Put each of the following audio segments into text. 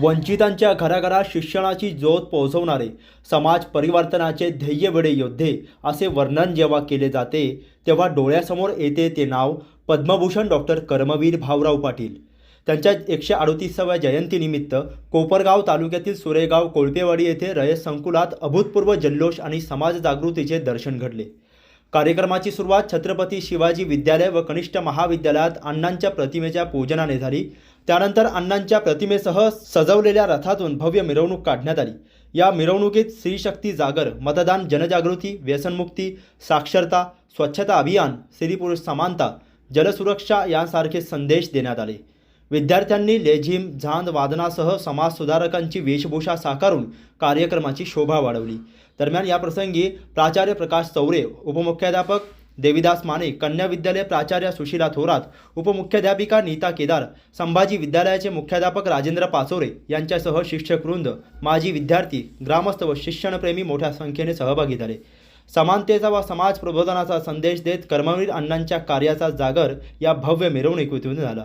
वंचितांच्या घराघरात शिक्षणाची ज्योत पोहोचवणारे समाज परिवर्तनाचे ध्येयवेडे योद्धे असे वर्णन जेव्हा केले जाते तेव्हा डोळ्यासमोर येते ते नाव पद्मभूषण डॉक्टर कर्मवीर भाऊराव पाटील. त्यांच्या एकशे अडोतीसाव्या जयंतीनिमित्त कोपरगाव तालुक्यातील सुरेगाव कोळपेवाडी येथे रयत संकुलात अभूतपूर्व जल्लोष आणि समाज जागृतीचे दर्शन घडले. कार्यक्रमाची सुरुवात छत्रपती शिवाजी विद्यालय व कनिष्ठ महाविद्यालयात अण्णांच्या प्रतिमेच्या पूजनाने झाली. त्यानंतर अण्णांच्या प्रतिमेसह सजवलेल्या रथातून भव्य मिरवणूक काढण्यात आली. या मिरवणुकीत स्त्रीशक्ती जागर मतदान जनजागृती व्यसनमुक्ती साक्षरता स्वच्छता अभियान स्त्री पुरुष समानता जलसुरक्षा यासारखे संदेश देण्यात आले. विद्यार्थ्यांनी लेझिम झांद वादनासह समाजसुधारकांची वेशभूषा साकारून कार्यक्रमाची शोभा वाढवली. दरम्यान याप्रसंगी प्राचार्य प्रकाश चौरे उपमुख्याध्यापक देविदास माने कन्या विद्यालय प्राचार्य सुशीला थोरात उपमुख्याध्यापिका नीता केदार संभाजी विद्यालयाचे मुख्याध्यापक राजेंद्र पाचोरे यांच्यासह शिक्षकवृंद माजी विद्यार्थी ग्रामस्थ व शिक्षणप्रेमी मोठ्या संख्येने सहभागी झाले. समानतेचा व समाज प्रबोधनाचा संदेश देत कर्मवीर अण्णांच्या कार्याचा जागर या भव्य मिरवणुकीतून झाला.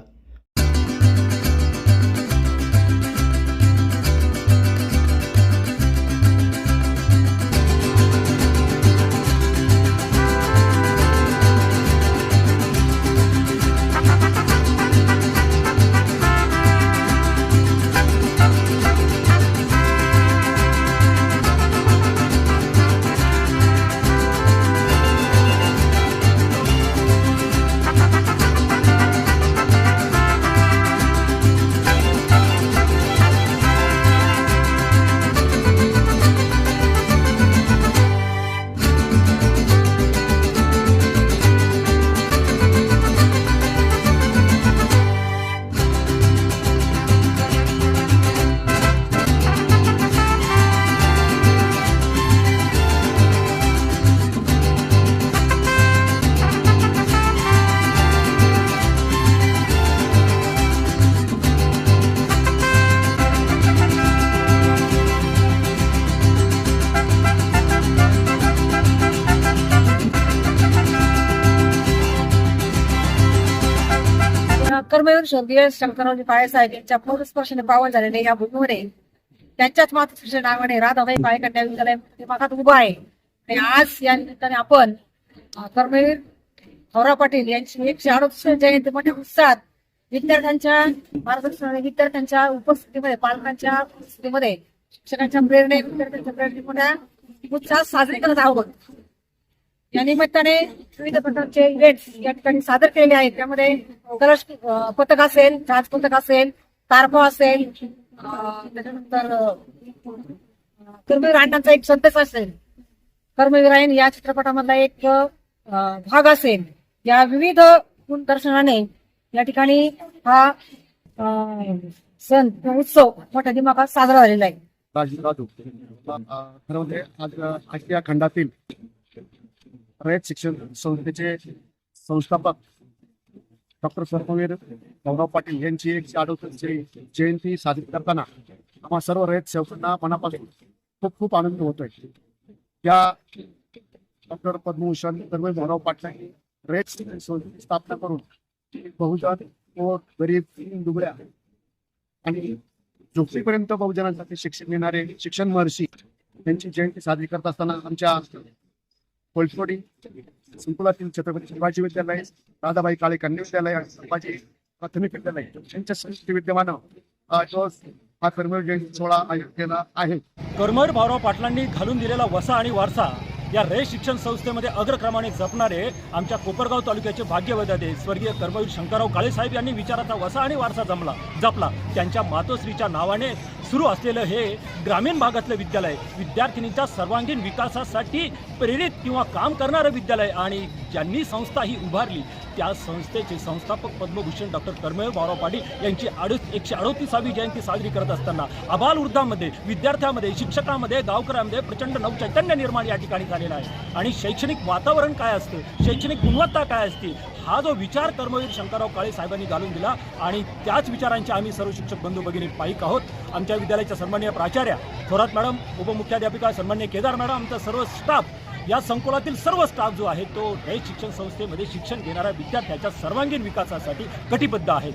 कर्मयूर स्वर्गीय शंकररावजी काळेसाहेब यांच्या स्पर्शाने पावन झालेले या भूमीमध्ये त्यांच्याच मातृश्री नावाने राधाबाई काळे कन्या विद्यालय भागात उभा आहे. आणि आज या निमित्ताने आपण कर्मवीर थोरा पाटील यांची एकशे अडतीस जयंती मोठ्या उत्साहात विद्यार्थ्यांच्या मार्गदर्शनाने विद्यार्थ्यांच्या उपस्थितीमध्ये पालकांच्या उपस्थितीमध्ये शिक्षकांच्या प्रेरणे विद्यार्थ्यांच्या प्रेरणे मोठ्या उत्साहात साजरी करत आहोत. या निमित्ताने विविध प्रकारचे इव्हेंट्स या ठिकाणी सादर केलेले आहेत. त्यामध्ये कलश पथक असेल झाज पथक असेल तारफा असेल त्याच्यानंतर कर्मवीर अण्णांचा एक संदेश असेल. कर्मवीरायण या चित्रपटामधला एक भाग असेल. या विविध दर्शनाने या ठिकाणी हा सण उत्सव मोठ्या दिमागात साजरा झालेला आहे. खरं म्हणजे आज आशिया खंडातील रयत शिक्षण संस्थेचे संस्थापक डॉक्टर कर्मवीर गौरव पाटील यांची एकशे अडोतीसची जयंती साजरी करताना आम्हा सर्व रयत सेवकांना मनापासून खूप खूप आनंद होतोय. त्या डॉक्टर पद्मभूषण कर्मवीर गौरव पाटलांनी रयत शिक्षण संस्थेची स्थापना करून बहुजन व गरीब दुबळ्या आणि झोपडीपर्यंत बहुजनांसाठी शिक्षण देणारे शिक्षण महर्षी यांची जयंती साजरी करत असताना आमच्या कोळसवाडी संकुलातील छत्रपती शिवाजी विद्यालय राधाबाई काळे कन्या विद्यालय आणि संभाजी प्राथमिक विद्यालय यांच्या संयुक्त विद्यमानं जो हा कर्मवीर जयंती सोहळा आयोजित केला आहे. कर्मवीर भाऊराव पाटलांनी घालून दिलेला वसा आणि वारसा या रे शिक्षण संस्थेमध्ये अग्रक्रमाने जपणारे आमच्या कोपरगाव तालुक्याचे भाग्यवदाते स्वर्गीय कर्मवीर शंकरराव काळेसाहेब यांनी विचाराचा वसा आणि वारसा जमला जपला. त्यांच्या मातोश्रीच्या नावाने सुरू असलेलं हे ग्रामीण भागातलं विद्यालय विद्यार्थिनींच्या सर्वांगीण विकासासाठी प्रेरित किंवा काम करणारं विद्यालय आणि ज्यांनी संस्था ही उभारली त्या संस्थेचे संस्थापक पद्मभूषण डॉक्टर कर्मवीर भाऊराव पाटील यांची अडू एकशे अडोतीसावी जयंती साजरी करत असताना अबाल वृद्धांमध्ये विद्यार्थ्यामध्ये शिक्षकांमध्ये गावकऱ्यांमध्ये प्रचंड नवचैतन्य निर्माण या ठिकाणी झालेलं आहे. आणि शैक्षणिक वातावरण काय असतं? शैक्षणिक गुणवत्ता काय असते? हा जो विचार कर्मवीर शंकरराव काळे साहेबांनी घालून दिला आणि त्याच विचारांचे आम्ही सर्व शिक्षक बंधू भगिनी पाईक आहोत. आमच्या विद्यालयाच्या सन्मान्य प्राचार्या थोरात मॅडम उपमुख्याध्यापिका सन्मान्य केदार मॅडम आमचा सर्व स्टाफ या संकुलातील सर्व स्टाफ जो आहे तो रयत शिक्षण संस्थेमध्ये शिक्षण घेणाऱ्या विद्यार्थ्याच्या सर्वांगीण विकासासाठी कटिबद्ध आहे